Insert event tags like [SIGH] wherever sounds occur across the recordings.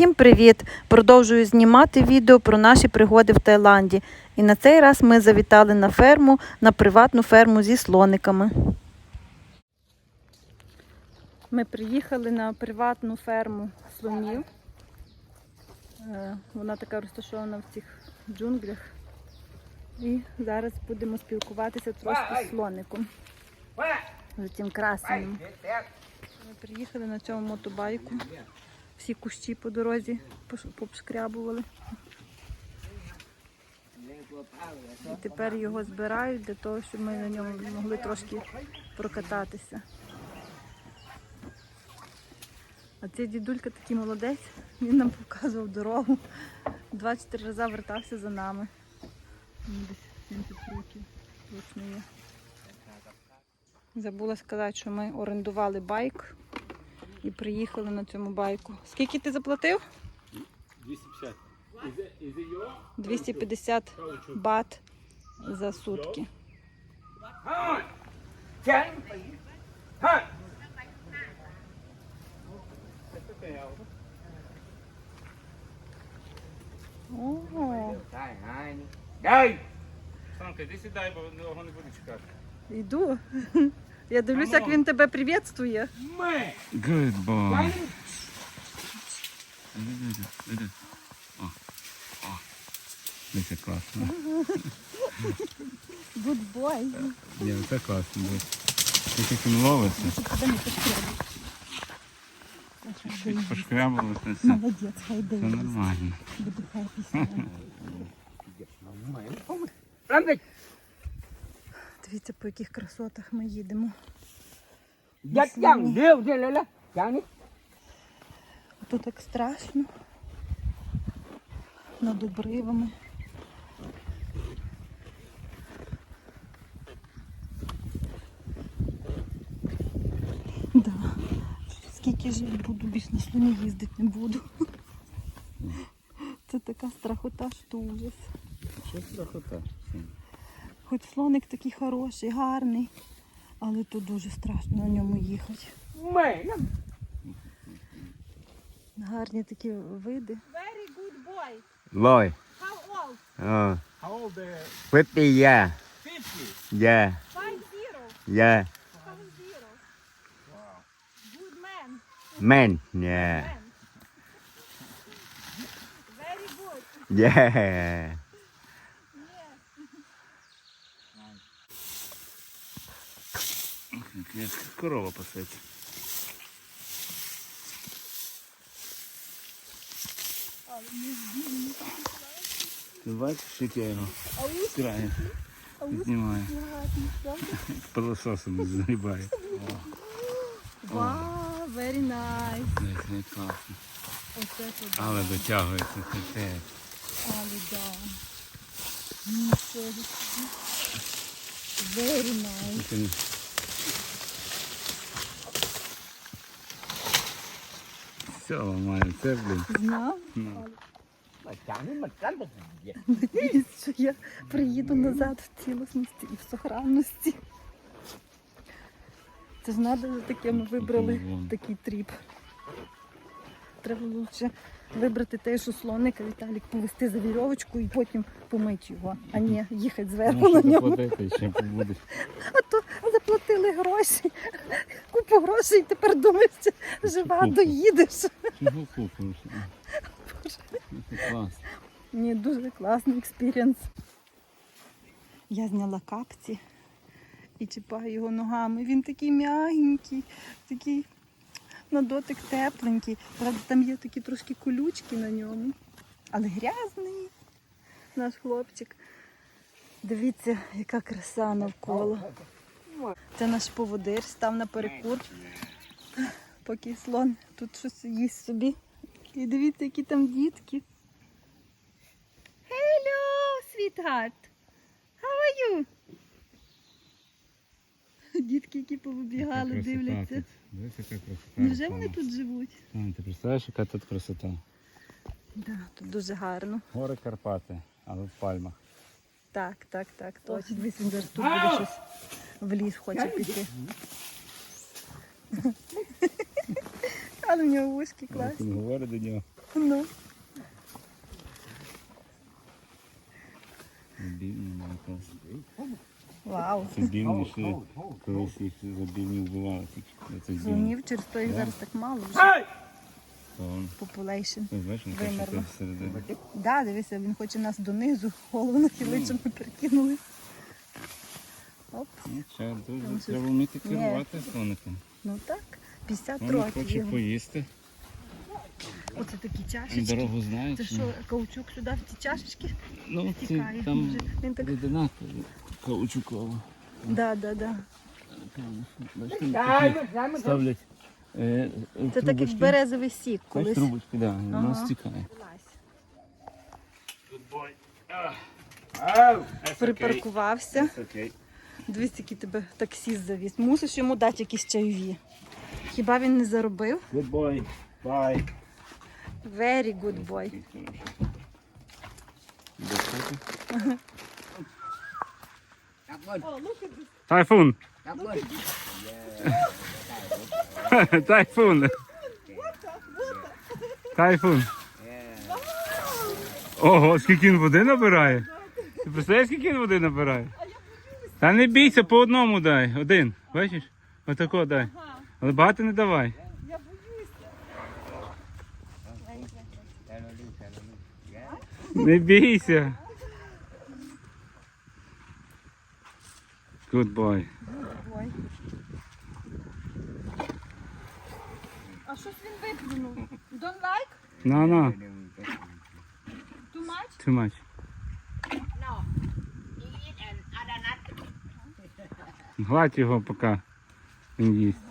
Всім привіт! Продовжую знімати відео про наші пригоди в Таїланді. І на цей раз ми завітали на ферму, на приватну ферму зі слониками. Ми приїхали на приватну ферму слонів. Е, Вона така розташована в цих джунглях. І зараз будемо спілкуватися трошки з слоником. З цим красеним. Ми приїхали на цьому мотобайку. Всі кущі по дорозі попшкрябували. І тепер його збирають для того, щоб ми на ньому могли трошки прокататися. А цей дідулька такий молодець, він нам показував дорогу. Два-чотири рази вертався за нами. Десь 70 років точно є. Забула сказати, що ми орендували байк і приїхали на цьому байку. Скільки ти заплатив? 250. Is it, is 250 бат за сутки. Ого, Đây, Санка, іди сідай, бо його не буде чекати. йду. Я дивлюсь, як він тебе привітствує. mẹ. Good boy. О, о. Це класно. Good boy. Ні, це класно. бо Ти як він ловиться. Чуть пошкрябало, це все. Молодець, хай Це дивиться. нормально. Буде хай Làm gì? Дивіться, по яких красотах ми їдемо. Lên. Тут так страшно. Над обривами. Да. Скільки ж я буду, більш на слоні їздити не буду. Це така страхота, що ужас. Що страхота? Хоч слоник такий хороший, гарний, але тут дуже страшно на ньому їхати. Гарні такі види. Very good boy. Boy, How old? uh, How old the 50 yeah, 50? yeah, Five zero. yeah, Five zero. Good man. man, yeah, Man. Very good. yeah. Як корова пасеться. Ти бачиш, як я його краю піднімаю. Пилососом загрібає. Вау, very nice. Як класно. Але дотягується капець. Але да. Very nice. Все ламає, це, блін. Знав, Ну. Надіюсь, що я приїду назад в цілісності і в сохранності. Це ж треба за таке ми вибрали такий тріп. Треба лучше вибрати те, що слоника Віталік повести за вірьовочку і потім помити його, а не їхати зверху на ньому. А то заплатили гроші, [LAUGHS] купу грошей, тепер думаєш, жива доїдеш. Чого купиш? Клас. Ні, дуже класний експірієнс. Я зняла капці і чіпаю його ногами. Він такий м'ягенький, такий на дотик тепленький. Правда, там є такі трошки колючки на ньому. Але грязний наш хлопчик. Дивіться, яка краса навколо. Це наш поводир став на перекур, поки слон тут щось їсть собі. І дивіться, які там дітки. Hello, sweetheart. How are you? Дітки, які повибігали, Красота дивляться. тут. Дивись, яка красота. Невже вони тут живуть? А, Ти представляєш, яка тут красота? Да, тут дуже гарно. Гори Карпати, але в пальмах. Так, так, так, точно. Він зараз тут буде щось в ліс хоче піти. [LAUGHS] Але в нього вузькі класні. Він говорить до нього. Ну. Якраз. Вау. Це бівні ще колись їх за бівні вбивали. Слонів через то їх зараз так мало вже. Популейшн. Каже, Вимерло. Да, дивися, він хоче нас донизу, голову нахилить, щоб ми перекинули. Оп, Ну, це дуже Там щось- треба вміти Ні. керувати слоником. ну так, 50 Він років. хоче поїсти, Оце такі він чашечки. дорогу знає. Це чи що, каучук сюди в ті чашечки Ну, це тікає. там Може, Він так. рідина каучукова. Да, да, да. Бачите, такі дай, дай. ставлять е, е, Це так як трубочки. березовий сік Бачиш, колись. трубочки, да, і воно Ага. стікає. Припаркувався. Окей. Дивись, який тебе таксіст завіз. Мусиш йому дати якісь чайові. Хіба він не заробив? Good boy. Bye. Very good boy. Тайфун. Тайфун. Тайфун. Ого, скільки він води набирає. Ти представляєш, скільки він води набирає? Та не бійся, по одному дай. Один. Бачиш? Отако дай. Але багато не давай. Я боюся. Не бійся. Good boy. А щось він виплюнув. Don't like? No, no. Too much? Too much. Гладь його, поки він їсть.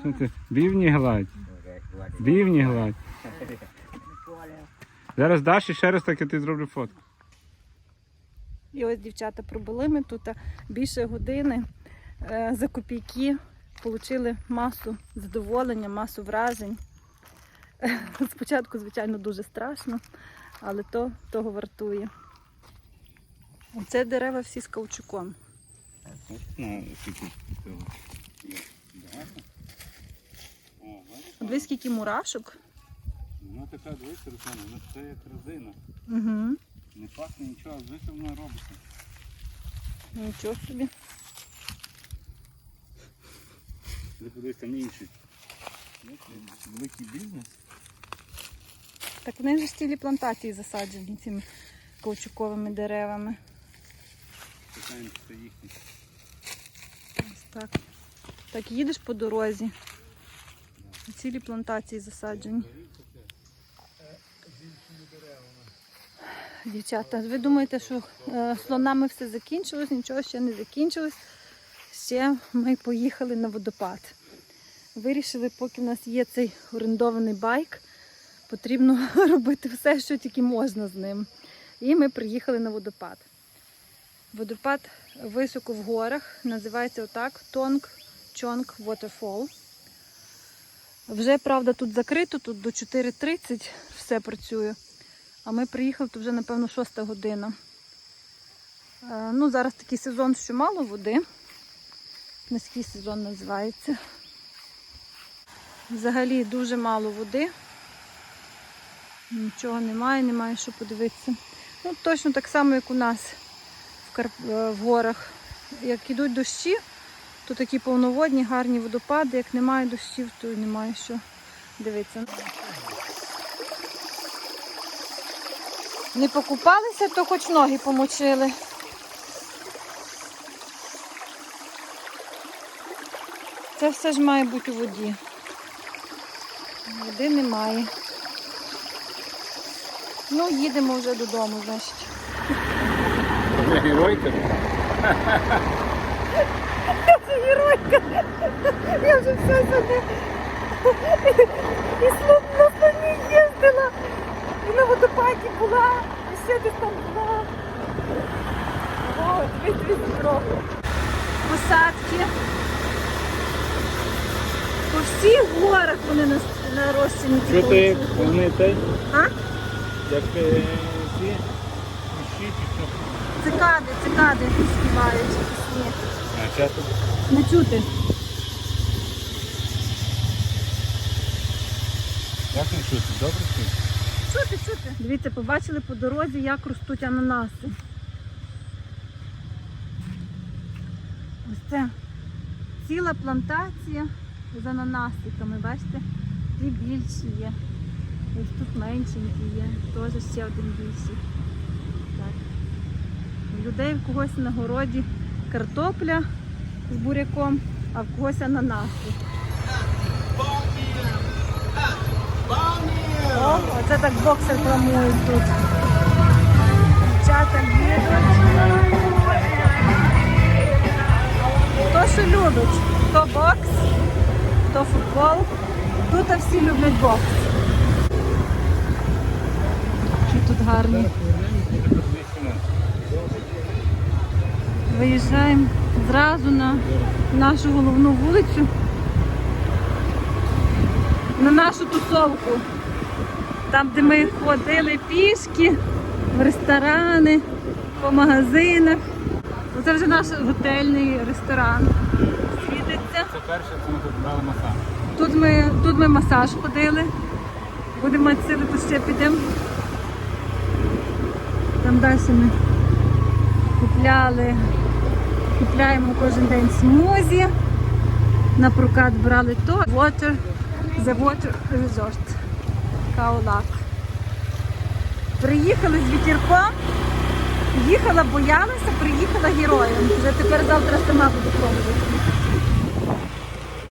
Що ти? Бівні гладь. Бівні гладь. Зараз даш і ще раз так я ти зроблю фотку. І ось дівчата пробули ми тут більше години е, за копійки. Отримали масу задоволення, масу вражень. [LAUGHS] Спочатку, звичайно, дуже страшно, але то того вартує. Це дерева всі з каучуком. Ну, скільки. Дивись, скільки мурашок. Вона така, дивись, Руслана, вона все як резина. Угу. Не пахне нічого, а звідси вона робиться. Нічого собі. Ти подивись, там інші. Великий бізнес. Так вони ж цілі плантації засаджені цими каучуковими деревами. Питаємо, що їхні. Так. Так, їдеш по дорозі. Цілі плантації засаджені. Дівчата, ви думаєте, що е, слонами все закінчилось, нічого ще не закінчилось. Ще ми поїхали на водопад. Вирішили, поки в нас є цей орендований байк, потрібно [LAUGHS] робити все, що тільки можна з ним. І ми приїхали на водопад. Водопад високо в горах, називається отак Тонг Чонг Waterfall. Вже, правда, тут закрито, тут до 4.30 все працює. А ми приїхали, то вже, напевно, 6 година. Е, Ну, зараз такий сезон, що мало води. Низький сезон називається. Взагалі дуже мало води. Нічого немає, немає що подивитися. Ну, точно так само, як у нас е, в горах. Як ідуть дощі, то такі повноводні, гарні водопади. Як немає дощів, то немає що дивитися. Не покупалися, то хоч ноги помочили. Це все ж має бути у воді. Води немає. Ну, їдемо вже додому, значить. Геройка. Це геройка. Я вже все сюди. І слон на слоні їздила. І на водопаді була. І ще десь там була. О, дивись, дивись. Посадки. По всіх горах вони нас нарощені. ці Що ти, каучуки. вони те, А? як е, ці? Цикади, цикади співають пісні. А часто Не чути. Як він чути? Добре чути? Чути, чути. Дивіться, побачили по дорозі, як ростуть ананаси. Ось це ціла плантація з ананасиками, бачите? І більші є. Ось тут меншенькі є, теж ще один більший. Так. Людей в когось на городі картопля з буряком, а в когось ананаси. О, оце так боксер планують тут. Дівчата їдуть. Хто що любить? Хто бокс, хто футбол. Тут всі люблять бокс. Які тут гарні. Виїжджаємо зразу на нашу головну вулицю. На нашу тусовку. Там, де ми ходили пішки, в ресторани, по магазинах. Це вже наш готельний ресторан. Світиться. Це перше, це ми тут брали масаж. Тут ми, тут ми масаж ходили. Будемо мати сили, ще підемо. Там далі ми купляли, купляємо кожен день смузі. На прокат брали то. Water, the Water Resort. Каолак. Приїхали з вітірком. Їхала, боялася, приїхала героєм. Вже тепер завтра сама буду пробувати.